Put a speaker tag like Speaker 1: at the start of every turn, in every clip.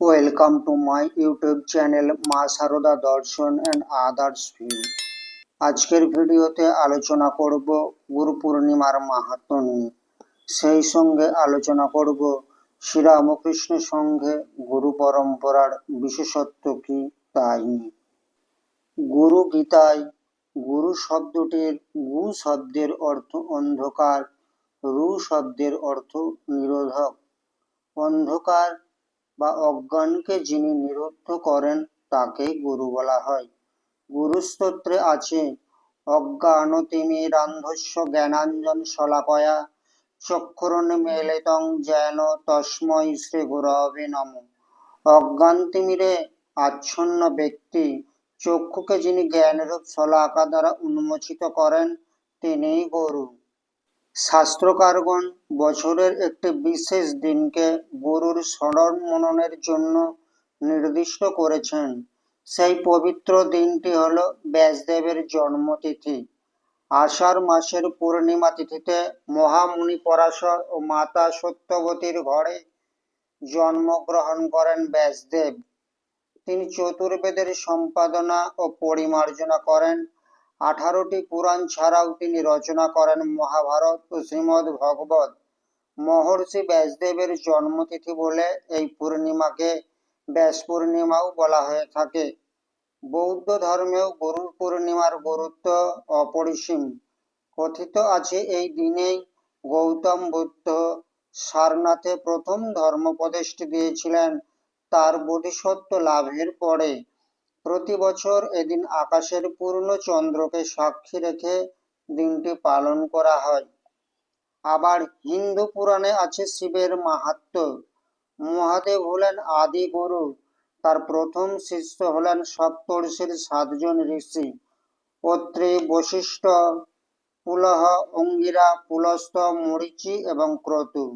Speaker 1: Welcome to my YouTube channel Maa Sarada Darshan and others view আজকের ভিডিওতে আলোচনা করব গুরু পূর্ণিমার মাহাত্ম নিয়ে। সেই সঙ্গে আলোচনা করব শ্রীরামকৃষ্ণ সঙ্গে গুরু পরম্পরার বিশেষত্ব কি তাই নিয়ে। গুরু গীতায় গুরু শব্দটির গু শব্দের অর্থ অন্ধকার, রু শব্দের অর্থ নিরোধক। অন্ধকার বা অজ্ঞানকে যিনি নিরুদ্ধ করেন তাকে গুরু বলা হয়। গুরুস্তোত্রে আছে, অজ্ঞানতিমিরান্ধস্য জ্ঞানাঞ্জন শলাকয়া চক্ষুরুন্মিলিতং যেন তস্মৈ শ্রী গুরবে নম। অজ্ঞান তিমিরে আচ্ছন্ন ব্যক্তি, চক্ষুকে যিনি জ্ঞানরূপ শলাকা দ্বারা উন্মোচিত করেন, তিনিই গুরু। শাস্ত্রকারগণ বছরের একটি বিশেষ দিনকে গুরুর স্মরণ মননের জন্য নির্দিষ্ট করেছেন। সেই পবিত্র দিনটি হল ব্যাসদেবের জন্মতিথি। আষাঢ় মাসের পূর্ণিমা তিথিতে মহামুনি পরাশর ও মাতা সত্যবতীর ঘরে জন্মগ্রহণ করেন ব্যাসদেব। তিনি চতুর্বেদের সম্পাদনা ও পরিমার্জনা করেন। আঠারোটি পুরাণ ছাড়াও তিনি রচনা করেন মহাভারত ও শ্রীমদ ভগবত। মহর্ষি ব্যাসদেবের জন্মতিথি বলে এই পূর্ণিমাকে ব্যাস পূর্ণিমাও বলা হয়ে থাকে। বৌদ্ধ ধর্মেও গুরু পূর্ণিমার গুরুত্ব অপরিসীম। কথিত আছে এই দিনেই গৌতম বুদ্ধ সারনাথে প্রথম ধর্মোপদেশটি দিয়েছিলেন, তার বোধিসত্ত্ব লাভের পরে। প্রতি বছর এদিন আকাশের পূর্ণ চন্দ্রকে সাক্ষী রেখে দিনটি পালন করা হয়। আবার হিন্দু পুরাণে আছে শিবের মাহাত্ম মহাদেব হলেন আদি গুরু, তার প্রথম শিষ্য হলেন সপ্তর্ষির সাতজন ঋষি। অত্রি বশিষ্ঠ, পুলহ, অঙ্গিরা, পুলস্ত, মরিচি এবং ক্রতু।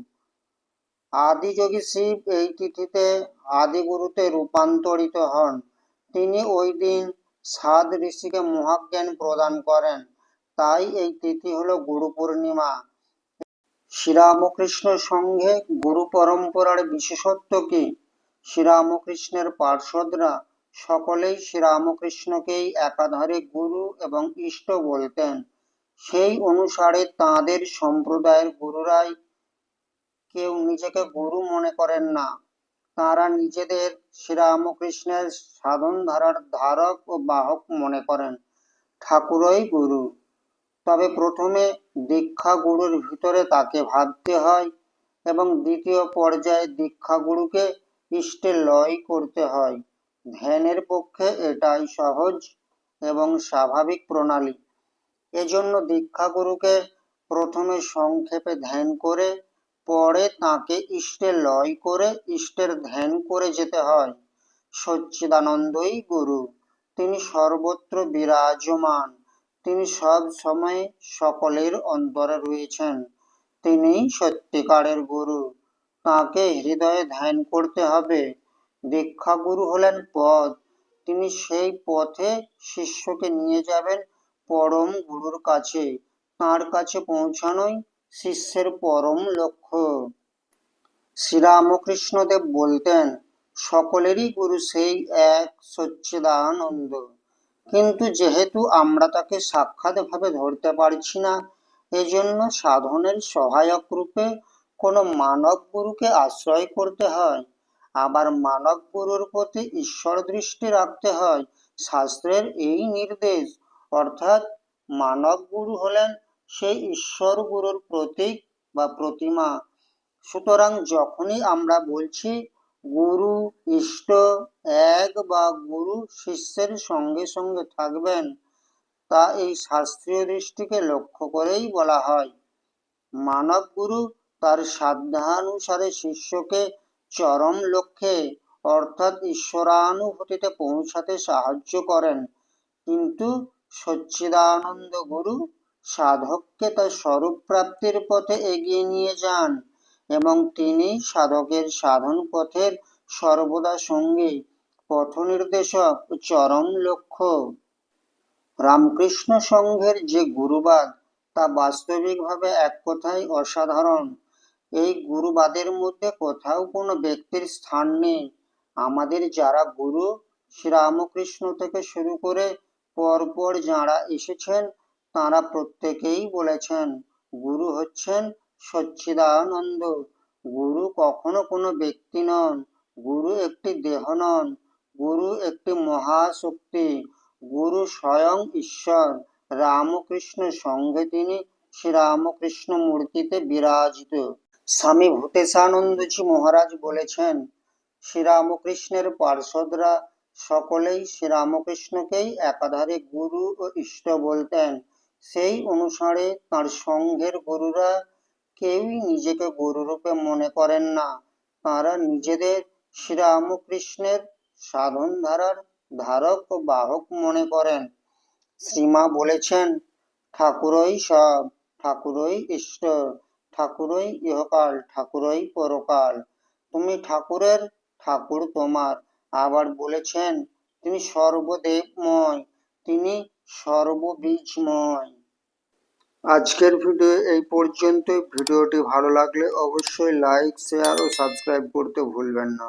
Speaker 1: আদিযোগী শিব এই তিথিতে আদিগুরুতে রূপান্তরিত হন। তিনি ওই দিন সাত ঋষিকে মহাজ্ঞান প্রদান করেন। তাই এই তিথি হলো গুরু পূর্ণিমা। শ্রীরামকৃষ্ণ সঙ্গে গুরু পরম্পরার বিশেষত্ব কি? শ্রীরামকৃষ্ণের পার্শ্বদরা সকলেই শ্রীরামকৃষ্ণকেই একাধারে গুরু এবং ইষ্ট বলতেন। সেই অনুসারে তাঁদের সম্প্রদায়ের গুরুরাই কেউ নিজেকে গুরু মনে করেন না। তারা নিজেদের শ্রীরামকৃষ্ণের সাধন ধারার ধারক ও বাহক মনে করেন। ঠাকুরই গুরু। তবে প্রথমে দীক্ষা গুরুর ভিতরে তাকে ভাবতে হয় এবং দ্বিতীয় পর্যায়ে দীক্ষা গুরুকে ইষ্টে লয় করতে হয়। ধ্যানের পক্ষে এটাই সহজ এবং স্বাভাবিক প্রণালী। এজন্য দীক্ষা গুরুকে প্রথমে সংক্ষেপে ধ্যান করে তাকে ইষ্টে লয় করে, ইষ্টের ধ্যান করে যেতে হয়। সচ্চিদানন্দই গুরু। তিনি সর্বত্র বিরাজমান। তিনি সব সময় সকলের অন্তরে রয়েছেন। তিনি সত্যিকারের গুরু। তাকে হৃদয়ে ধ্যান করতে হবে। দীক্ষা গুরু হলেন পথ তিনি সেই পথে শিষ্যকে নিয়ে যাবেন পরম গুরুর কাছে। তার কাছে পৌঁছানোই শিষ্যের পরম লক্ষ্য। শ্রীরামকৃষ্ণদেব বলতেন, সকলেরই গুরু সেই এক সচ্চিদানন্দ। কিন্তু যেহেতু আমরা তাকে সাক্ষাৎভাবে ধরতে পারছি না, এজন্য সাধনের সহায়ক রূপে কোনো মানব গুরুকে আশ্রয় করতে হয়। আবার মানব গুরুর প্রতি ঈশ্বর দৃষ্টি রাখতে হয়, শাস্ত্রের এই নির্দেশ। অর্থাৎ মানব গুরু হলেন সেই ঈশ্বর গুরুর প্রতীক বা প্রতিমা। সুতরাং যখনই আমরা বলছি, গুরু, ইষ্ট, এক বা গুরু শিষ্যের সঙ্গে সঙ্গে থাকবেন তা এই শাস্ত্রীয় দৃষ্টিকে লক্ষ্য করেই বলা হয়। মানব গুরু তার সাধ্যানুসারে শিষ্যকে চরম লক্ষ্যে, অর্থাৎ ঈশ্বরানুভূতিতে পৌঁছাতে সাহায্য করেন। কিন্তু সচ্চিদানন্দ গুরু সাধককে তার স্বরূপ প্রাপ্তির পথে এগিয়ে নিয়ে যান এবং তিনি সাধকের সাধন পথের সর্বদা সঙ্গী পথ নির্দেশক চরম লক্ষ্য। রামকৃষ্ণ সংঘের যে গুরুবাদ, তা বাস্তবিকভাবে এক কথায় অসাধারণ। এই গুরুবাদের মধ্যে কোথাও কোনো ব্যক্তির স্থান নেই। আমাদের যারা গুরু, শ্রীরামকৃষ্ণ থেকে শুরু করে পরপর যারা এসেছেন তারা প্রত্যেকেই বলেছেন, গুরু হচ্ছেন সচ্চিদানন্দ। গুরু কখনো কোনো ব্যক্তি নন। গুরু একটি দেহ নন। গুরু একটি মহাশক্তি। গুরু স্বয়ং ঈশ্বর। রামকৃষ্ণ সঙ্গে তিনি শ্রীরামকৃষ্ণ মূর্তিতে বিরাজিত। স্বামী ভূতেশানন্দজি মহারাজ বলেছেন, শ্রীরামকৃষ্ণের পার্ষদরা সকলেই শ্রীরামকৃষ্ণকেই একাধারে গুরু ও ইষ্ট বলতেন। সেই অনুসারে তার সঙ্ঘের গুরুরা কেউই নিজেকে গুরুরূপে মনে করেন না। তারা নিজেদের শ্রীরামকৃষ্ণের সাধন ধারার ধারক ও বাহক মনে করেন। শ্রীমা বলেছেন, ঠাকুরই সব, ঠাকুরই ইষ্ট, ঠাকুরই ইহকাল, ঠাকুরই পরকাল। তুমি ঠাকুরের, ঠাকুর তোমার। আবার বলেছেন তিনি সর্বদেবময় তিনি সর্ববীজময়। আজকের ভিডিও এই পর্যন্তই। ভিডিওটি ভালো লাগলে অবশ্যই লাইক শেয়ার ও সাবস্ক্রাইব করতে ভুলবেন না।